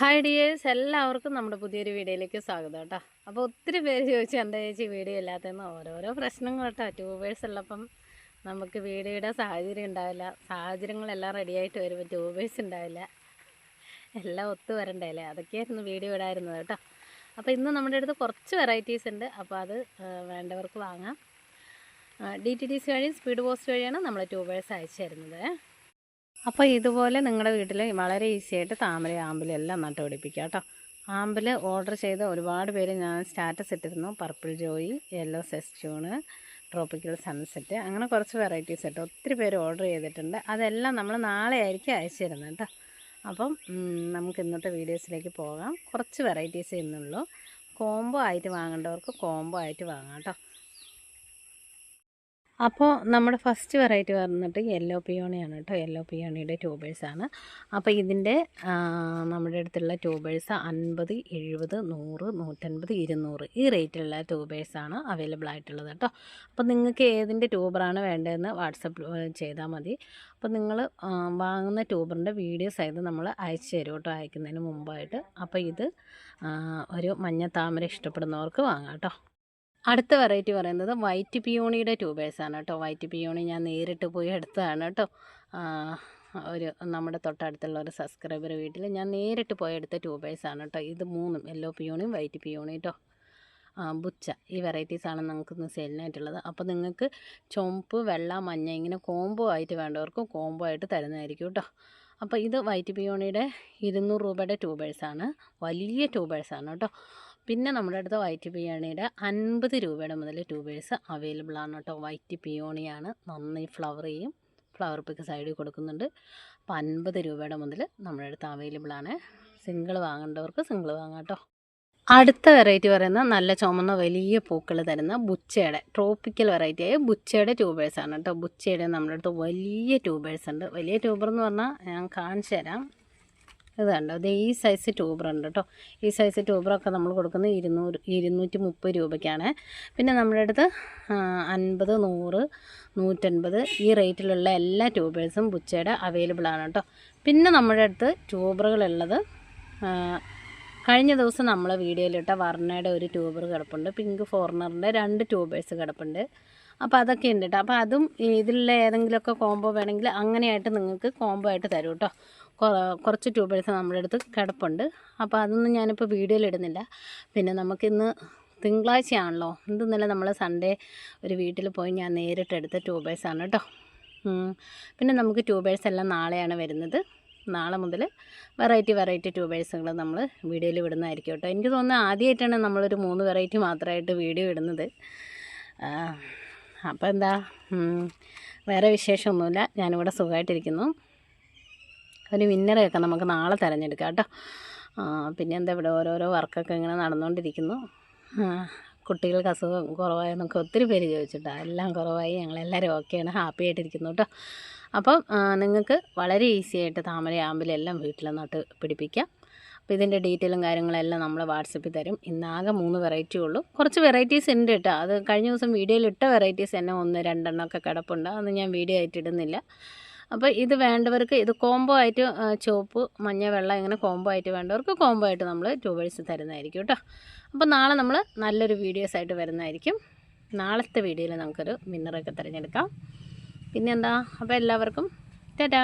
Hi dears എല്ലാവർക്കും നമ്മുടെ പുതിയൊരു വീഡിയോയിലേക്ക് സ്വാഗതം കേട്ടോ. അപ്പോൾ ഒത്തിരി പേര് ചോദിച്ചു എന്താ ചേച്ചി വീഡിയോ ഇല്ലാത്തതെന്ന്? ഓരോരോ പ്രശ്നങ്ങൾ കേട്ടോ. ട്യൂബേഴ്സ് ഉള്ളപ്പം നമുക്ക് വീഡിയോയുടെ സാഹചര്യം ഉണ്ടാവില്ല. സാഹചര്യങ്ങളെല്ലാം റെഡിയായിട്ട് വരുമ്പോൾ ട്യൂബേഴ്സ് ഉണ്ടാവില്ല. എല്ലാം ഒത്തു വരണ്ടല്ലേ? അതൊക്കെയായിരുന്നു വീഡിയോ ഇടായിരുന്നത് കേട്ടോ. അപ്പോൾ ഇന്ന് നമ്മുടെ അടുത്ത് കുറച്ച് വെറൈറ്റീസ് ഉണ്ട്. അപ്പോൾ അത് വേണ്ടവർക്ക് വാങ്ങാം. ഡി ടി ഡി സി വഴി സ്പീഡ് പോസ്റ്റ് വഴിയാണ് നമ്മൾ ട്യൂബേഴ്സ് അയച്ചു തരുന്നത്. അപ്പോൾ ഇതുപോലെ നിങ്ങളുടെ വീട്ടിൽ വളരെ ഈസി ആയിട്ട് താമര ആമ്പിലെല്ലാം എല്ലാം നട്ടുപിടിപ്പിക്കുക കേട്ടോ. ആമ്പിൽ ഓർഡർ ചെയ്ത ഒരുപാട് പേര് ഞാൻ സ്റ്റാറ്റസ് ഇട്ടിരുന്നു. പർപ്പിൾ ജോയി യെല്ലോ സെസ്റ്റ്യൂണ് ട്രോപ്പിക്കൽ സൺസെറ്റ് അങ്ങനെ കുറച്ച് വെറൈറ്റീസ് കേട്ടോ ഒത്തിരി പേര് ഓർഡർ ചെയ്തിട്ടുണ്ട്. അതെല്ലാം നമ്മൾ നാളെ ആയിരിക്കും അയച്ചു തരുന്നത് കേട്ടോ. അപ്പം നമുക്ക് ഇന്നത്തെ വീഡിയോസിലേക്ക് പോകാം. കുറച്ച് വെറൈറ്റീസ് ഇന്നുള്ളൂ കോംബോ ആയിട്ട് വാങ്ങേണ്ടവർക്ക് കോംബോ ആയിട്ട് വാങ്ങാം കേട്ടോ. അപ്പോൾ നമ്മുടെ ഫസ്റ്റ് വെറൈറ്റി വന്നിട്ട് യെല്ലോ പിയോണിയാണ് കേട്ടോ യെല്ലോ പിയോണിയുടെ ട്യൂബേഴ്സാണ് അപ്പോൾ ഇതിന്റെ നമ്മുടെ അടുത്തുള്ള ട്യൂബേഴ്സ് അൻപത് എഴുപത് നൂറ് നൂറ്റൻപത് ഇരുന്നൂറ് ഈ റേറ്റിലുള്ള ട്യൂബേഴ്സാണ് അവൈലബിൾ ആയിട്ടുള്ളത് കേട്ടോ അപ്പോൾ നിങ്ങൾക്ക് ഏതിന്റെ ട്യൂബറാണ് വേണ്ടതെന്ന് വാട്സപ്പ് ചെയ്താൽ മതി. അപ്പോൾ നിങ്ങൾ വാങ്ങുന്ന ട്യൂബറിന്റെ വീഡിയോ സൈത് നമ്മൾ അയച്ചു തരും കേട്ടോ അയക്കുന്നതിന് മുമ്പായിട്ട്. അപ്പോൾ ഇത് ഒരു മഞ്ഞ താമര ഇഷ്ടപ്പെടുന്നവർക്ക് വാങ്ങാം കേട്ടോ അടുത്ത വെറൈറ്റി പറയുന്നത് വൈറ്റ് പിയോണിയുടെ ട്യൂബേഴ്സാണ് കേട്ടോ. വൈറ്റ് പിയോണി ഞാൻ നേരിട്ട് പോയി എടുത്തതാണ് കേട്ടോ. ഒരു നമ്മുടെ തൊട്ടടുത്തുള്ള ഒരു സബ്സ്ക്രൈബർ വീട്ടിൽ ഞാൻ നേരിട്ട് പോയി എടുത്ത ട്യൂബേഴ്സാണ് കേട്ടോ. ഇത് മൂന്നും യെല്ലോ പിയോണിയും വൈറ്റ് പിയോണി കേട്ടോ. ബുച്ച ഈ വെറൈറ്റീസാണ് നമുക്ക് ഇന്ന് സെയിലിനായിട്ടുള്ളത്. അപ്പോൾ നിങ്ങൾക്ക് ചുമപ്പ് വെള്ള മഞ്ഞ ഇങ്ങനെ കോംബോ ആയിട്ട് വേണ്ടവർക്കും കോംബോ ആയിട്ട് തരുന്നതായിരിക്കും കേട്ടോ. അപ്പോൾ ഇത് വൈറ്റ് പിയോണിയുടെ ഇരുന്നൂറ് രൂപയുടെ ട്യൂബേഴ്സാണ്. വലിയ ട്യൂബേഴ്സാണ് കേട്ടോ. പിന്നെ നമ്മുടെ അടുത്ത് വൈറ്റ് പിയോണിയുടെ അൻപത് രൂപയുടെ മുതൽ ട്യൂബേഴ്സ് അവൈലബിൾ ആണ് കേട്ടോ. വൈറ്റ് പിയോണിയാണ്. നന്നായി ഫ്ലവർ ചെയ്യും ഫ്ലവർ പിക്ക് സൈഡിൽ കൊടുക്കുന്നുണ്ട്. അപ്പോൾ അൻപത് രൂപയുടെ മുതൽ നമ്മുടെ അടുത്ത് അവൈലബിൾ ആണ്. സിംഗിൾ വാങ്ങേണ്ടവർക്ക് സിംഗിൾ വാങ്ങാം കേട്ടോ. അടുത്ത വെറൈറ്റി പറയുന്ന നല്ല ചുമന്ന വലിയ പൂക്കൾ തരുന്ന ബുച്ചയുടെ ട്രോപ്പിക്കൽ വെറൈറ്റി വെറൈറ്റിയായ ബുച്ചയുടെ ട്യൂബേഴ്സാണ് കേട്ടോ. ബുച്ചയുടെ നമ്മുടെ അടുത്ത് വലിയ ട്യൂബേഴ്സ് ഉണ്ട്. വലിയ ട്യൂബർ എന്ന് പറഞ്ഞാൽ ഞാൻ കാണിച്ചു തരാം. ഇത് കണ്ടോ? ഇത് ഈ സൈസ് ട്യൂബറുണ്ട് കേട്ടോ ഈ സൈസ് ട്യൂബറൊക്കെ നമ്മൾ കൊടുക്കുന്നത് ഇരുന്നൂറ് ഇരുന്നൂറ്റി മുപ്പത് രൂപയ്ക്കാണ്. പിന്നെ നമ്മുടെ അടുത്ത് അൻപത് നൂറ് നൂറ്റൻപത് ഈ റേറ്റിലുള്ള എല്ലാ ട്യൂബേഴ്സും ബുച്ചയുടെ അവൈലബിൾ ആണ് കേട്ടോ പിന്നെ നമ്മുടെ അടുത്ത് ട്യൂബറുകളുള്ളത് കഴിഞ്ഞ ദിവസം നമ്മളെ വീഡിയോയിലിട്ട വർണയുടെ ഒരു ട്യൂബർ കിടപ്പുണ്ട്. പിങ്ക് ഫോർണറിന്റെ രണ്ട് ട്യൂബേഴ്സ് കിടപ്പുണ്ട്. അപ്പോൾ അതൊക്കെ ഉണ്ട് കേട്ടോ അപ്പോൾ അതും ഇതിലുള്ള ഏതെങ്കിലുമൊക്കെ കോംബോ വേണമെങ്കിൽ അങ്ങനെയായിട്ട് നിങ്ങൾക്ക് കോംബോ ആയിട്ട് തരും കേട്ടോ. കുറച്ച് ട്യൂബേഴ്സ് നമ്മുടെ അടുത്ത് കിടപ്പുണ്ട്. അപ്പോൾ അതൊന്നും ഞാനിപ്പോൾ വീഡിയോയിൽ ഇടുന്നില്ല. പിന്നെ നമുക്കിന്ന് തിങ്കളാഴ്ചയാണല്ലോ. ഇന്നലെ നമ്മൾ സൺഡേ ഒരു വീട്ടിൽ പോയി ഞാൻ നേരിട്ടെടുത്ത ട്യൂബേഴ്സാണ് കേട്ടോ. പിന്നെ നമുക്ക് ട്യൂബേഴ്സ് എല്ലാം നാളെയാണ് വരുന്നത്. നാളെ മുതൽ വെറൈറ്റി വെറൈറ്റി ട്യൂബേഴ്സുകൾ നമ്മൾ വീഡിയോയിൽ വിടുന്നതായിരിക്കും കേട്ടോ. എനിക്ക് തോന്നുന്നത് ആദ്യമായിട്ടാണ് നമ്മളൊരു മൂന്ന് വെറൈറ്റി മാത്രമായിട്ട് വീഡിയോ ഇടുന്നത്. അപ്പോൾ എന്താ വേറെ വിശേഷമൊന്നുമില്ല. ഞാനിവിടെ സുഖമായിട്ടിരിക്കുന്നു ഒരു വിന്നറെയൊക്കെ നമുക്ക് നാളെ തിരഞ്ഞെടുക്കാം കേട്ടോ. പിന്നെ എന്താ ഇവിടെ ഓരോരോ വർക്കൊക്കെ ഇങ്ങനെ നടന്നുകൊണ്ടിരിക്കുന്നു കുട്ടികൾക്ക് അസുഖം കുറവായെന്നൊക്കെ ഒത്തിരി പേര് ചോദിച്ചിട്ടാ എല്ലാം കുറവായി. ഞങ്ങളെല്ലാവരും ഓക്കെയാണ്. ഹാപ്പി ആയിട്ടിരിക്കുന്നു കേട്ടോ. അപ്പം നിങ്ങൾക്ക് വളരെ ഈസി ആയിട്ട് താമര ആമ്പിലെല്ലാം വീട്ടിൽ നട്ട് പിടിപ്പിക്കാം. അപ്പോൾ ഇതിന്റെ ഡീറ്റെയിലും കാര്യങ്ങളെല്ലാം നമ്മൾ വാട്സപ്പിൽ തരും. ഇന്നാകെ മൂന്ന് വെറൈറ്റി ഉള്ളൂ. കുറച്ച് വെറൈറ്റീസ് ഉണ്ട് കേട്ടോ. അത് കഴിഞ്ഞ ദിവസം വീഡിയോയിൽ ഇട്ട വെറൈറ്റീസ് തന്നെ ഒന്ന് രണ്ടെണ്ണമൊക്കെ കിടപ്പുണ്ട്. അതൊന്നും ഞാൻ വീഡിയോ ആയിട്ട് ഇടുന്നില്ല. അപ്പോൾ ഇത് വേണ്ടവർക്ക് ഇത് കോംബോ ആയിട്ട് ചുവപ്പ് മഞ്ഞ വെള്ള ഇങ്ങനെ കോംബോ ആയിട്ട് വേണ്ടവർക്ക് കോംബോ ആയിട്ട് നമ്മൾ ട്യൂബേഴ്സ് തരുന്നതായിരിക്കും കേട്ടോ അപ്പോൾ നാളെ നമ്മൾ നല്ലൊരു വീഡിയോസ് ആയിട്ട് വരുന്നതായിരിക്കും. നാളത്തെ വീഡിയോയിൽ നമുക്കൊരു വിന്നറൊക്കെ തിരഞ്ഞെടുക്കാം. പിന്നെന്താ? അപ്പോൾ എല്ലാവർക്കും ടാറ്റാ